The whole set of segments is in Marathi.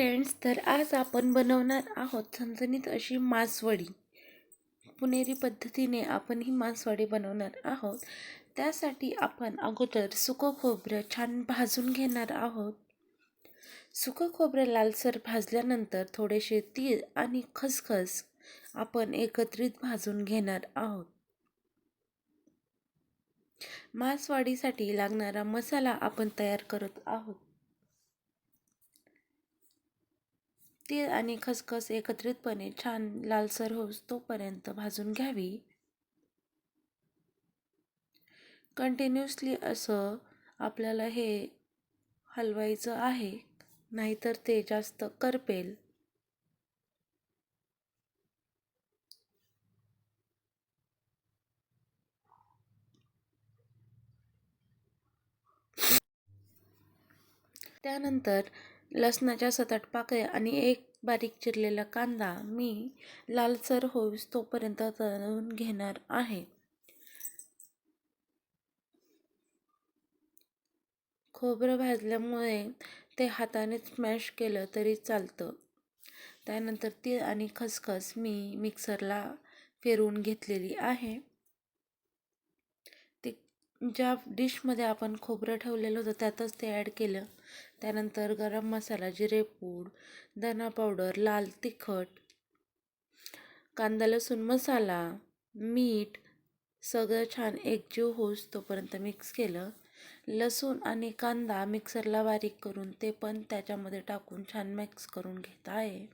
फ्रेंड्स तर आज आपण बनवणार आहोत झणझणीत अशी मासवडी. पुणेरी पद्धतीने आपण ही मासवडी बनवणार आहोत. त्यासाठी आपण अगोदर सुकं खोबरं छान भाजून घेणार आहोत. सुकं खोबरं लालसर भाजल्यानंतर थोडेसे तीळ आणि खसखस आपण एकत्रित भाजून घेणार आहोत. मासवाडीसाठी लागणारा मसाला आपण तयार करत आहोत. तीळ आणि खसखस एकत्रितपणे छान लालसर होस तोपर्यंत भाजून घ्यावी. कंटिन्युअसली असं आपल्याला हे हलवायचं आहे नाहीतर ते जास्त करपेल. त्यानंतर लसणाच्या सतट पाकळ्या आणि एक बारीक चिरलेला कांदा मी लालसर होईस तोपर्यंत तळून घेणार आहे. खोबरं भाजल्यामुळे ते हाताने स्मॅश केलं तरी चालतं. त्यानंतर तीळ आणि खसखस मी मिक्सरला फिरवून घेतलेली आहे. ज्या डिशमध्ये आपण खोबरं ठेवलेलं होतं त्यातच ते ॲड केलं. त्यानंतर गरम मसाला जिरेपूड धना पावडर लाल तिखट कांदा लसूण मसाला मीठ सगळं छान एकजीव होस तोपर्यंत मिक्स केलं. लसूण आणि कांदा मिक्सरला बारीक करून ते पण त्याच्यामध्ये टाकून छान मिक्स करून घेत आहे.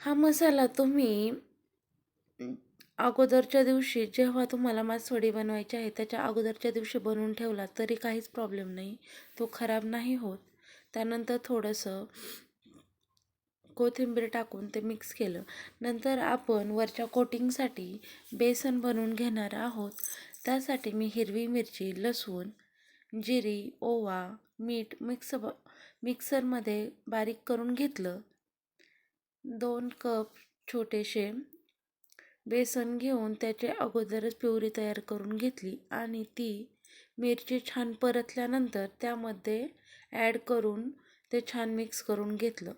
हा मसाला तुम्ही अगोदरच्या दिवशी जेव्हा तुम्हाला मासवडी बनवायची आहे त्याच्या अगोदरच्या दिवशी बनवून ठेवला तरी काहीच प्रॉब्लेम नाही. तो खराब नाही होत. त्यानंतर थोडंसं कोथिंबीर टाकून ते मिक्स केलं. नंतर आपण वरच्या कोटिंगसाठी बेसन बनवून घेणार आहोत. त्यासाठी मी हिरवी मिरची लसूण जिरी ओवा मीठ मिक्स ब मिक्सरमध्ये बारीक करून घेतलं. दोन कप छोटेसे बेसन घेऊन त्याचे अगोदरच प्युरी तयार करून घेतली आणि ती मिरची छान परतल्यानंतर त्यामध्ये ॲड करून ते छान मिक्स करून घेतलं.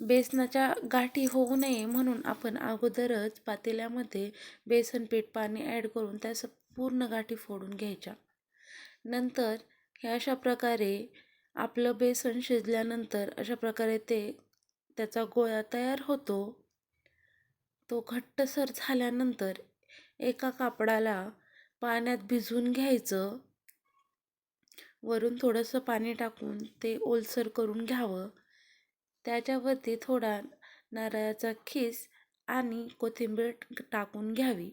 बेसनाच्या गाठी होऊ नये म्हणून आपण अगोदरच पातेल्यामध्ये बेसन पीठ पाणी ॲड करून त्या पूर्ण गाठी फोडून घ्यायच्या. नंतर हे अशा प्रकारे आपलं बेसन शिजल्यानंतर अशा प्रकारे ते त्याचा गोळा तयार होतो. तो घट्टसर झाल्यानंतर एका कापडाला पाण्यात भिजवून घ्यायचं. वरून थोडंसं पाणी टाकून ते ओलसर करून घ्यावं. त्याच्यावरती थोडा नारळाचा खीस आणि कोथिंबीर टाकून घ्यावी.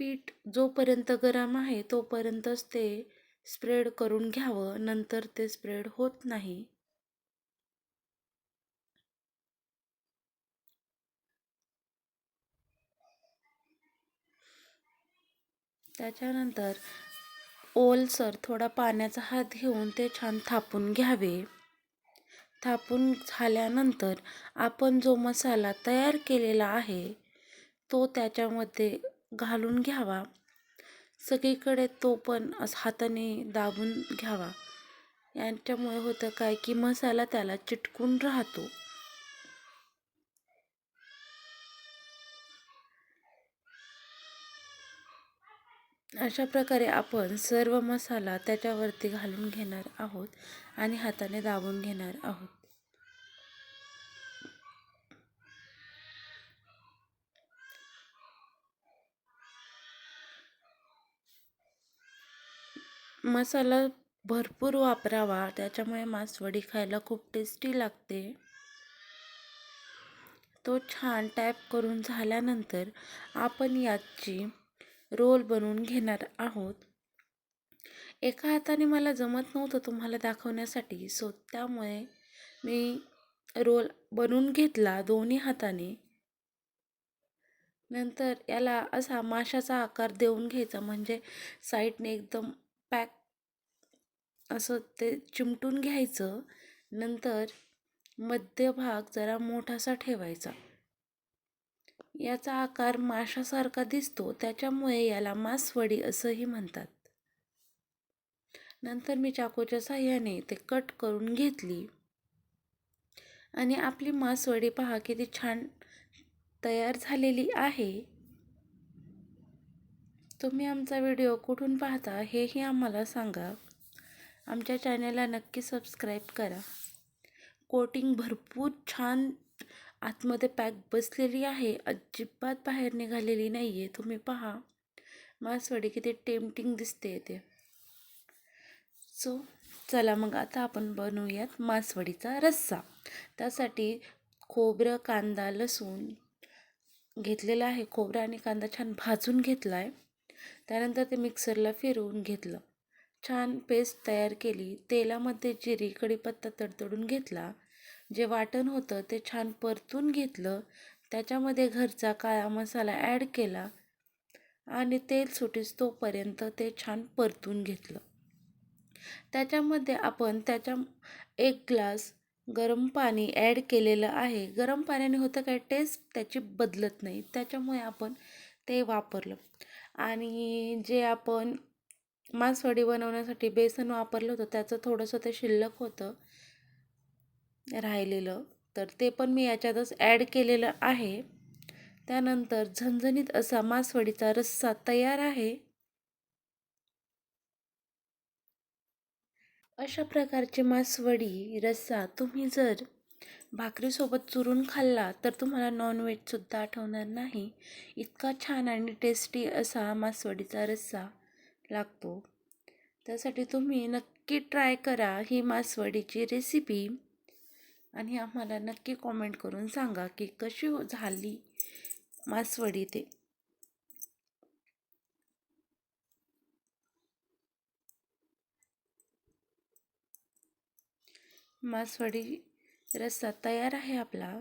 पीठ जोपर्यंत गरम आहे तोपर्यंतच ते स्प्रेड करून घ्यावं. नंतर ते स्प्रेड होत नाही. त्याच्यानंतर ओलसर थोडा पाण्याचा हात घेऊन ते छान थापून घ्यावे. थापून झाल्यानंतर आपण जो मसाला तयार केलेला आहे तो त्याच्यामध्ये घालून घ्यावा. सगळीकडे तो पण असं हाताने दाबून घ्यावा. यांच्यामुळे होतं काय की मसाला त्याला चिटकून राहतो. अशा प्रकारे आपण सर्व मसाला त्याच्यावरती घालून घेणार आहोत आणि हाताने दाबून घेणार आहोत. मसाला भरपूर वापरावा त्याच्यामुळे मासवडी खायला खूप टेस्टी लागते. तो छान टॅप करून झाल्यानंतर आपण याची रोल बनवून घेणार आहोत. एका हाताने मला जमत नव्हतं तुम्हाला दाखवण्यासाठी सो त्यामुळे मी रोल बनवून घेतला दोन्ही हाताने. नंतर याला असा माशाचा आकार देऊन घ्यायचा म्हणजे साईडने एकदम पॅक असं ते चिमटून घ्यायचं. नंतर मध्यभाग जरा मोठासा ठेवायचा. याचा आकार माशासारखा दिसतो. त्याच्यामुळे याला मासवडी असंही म्हणतात. नंतर मी चाकूच्या साह्याने ते कट करून घेतली. आणि आपली मासवडी पहा किती छान तयार झालेली आहे. तुम्ही आमचा व्हिडिओ कुठून पाहता हेही आम्हाला सांगा. आमच्या चॅनलला नक्की सबस्क्राईब करा. कोटिंग भरपूर छान आतमध्ये पॅक बसलेली आहे. अजिबात बाहेर निघालेली नाही आहे तुम्ही पहा. मासवडी किती टेम्पटिंग दिसते ते. सो चला मग आता आपण बनवूयात मासवडीचा रस्सा. त्यासाठी खोबरं कांदा लसूण घेतलेला आहे. खोबरं आणि कांदा छान भाजून घेतला आहे त्यानंतर ते मिक्सरला फिरवून घेतलं. छान पेस्ट तयार केली. तेलामध्ये जिरी कढीपत्ता तडतडून घेतला. जे वाटण होतं ते छान परतून घेतलं. त्याच्यामध्ये घरचा काळा मसाला ॲड केला आणि तेल सुटीस तोपर्यंत ते छान परतून घेतलं. त्याच्यामध्ये आपण त्याच्या एक ग्लास गरम पाणी ॲड केलेलं आहे. गरम पाण्याने होतं काय? टेस्ट त्याची बदलत नाही. त्याच्यामुळे आपण ते वापरलं. आणि जे आपण मासवडी बनवण्यासाठी बेसन वापरलं होतं त्याचं थोडंसं ते शिल्लक होतं राहिलेलं. तर ते पण मी याच्यातच ॲड केलेलं आहे. त्यानंतर झणझणीत असा मासवडीचा रस्सा तयार आहे. अशा प्रकारची मासवडी रस्सा तुम्ही जर भाकरीसोबत चुरून खाल्ला तर तुम्हाला नॉनव्हेजसुद्धा आठवणार नाही. इतका छान आणि टेस्टी असा मासवडीचा रस्सा लागतो. त्यासाठी तुम्ही नक्की ट्राय करा ही मासवडीची रेसिपी आणि आम्हाला नक्की कॉमेंट करून सांगा की कशी झाली मासवडी ते. मासवडी रस्सा तयार आहे आपला.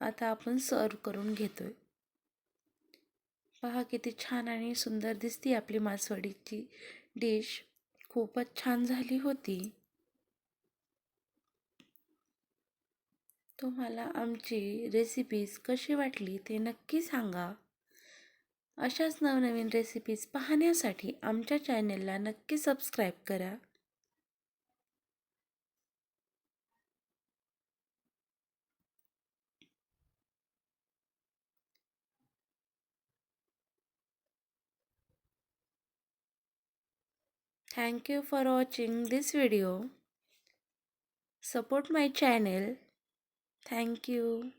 आता आपण सर्व करून घेतोय. पहा किती छान आणि सुंदर दिसती आपली मासवडीची डिश खूपच छान झाली होती. तुम्हाला आमची रेसिपीज कशी वाटली ते नक्की सांगा. अशाच नवनवीन रेसिपीज पाहण्यासाठी आमच्या चॅनेलला नक्की सबस्क्राईब करा. Thank you for watching this video. Support my channel. Thank you.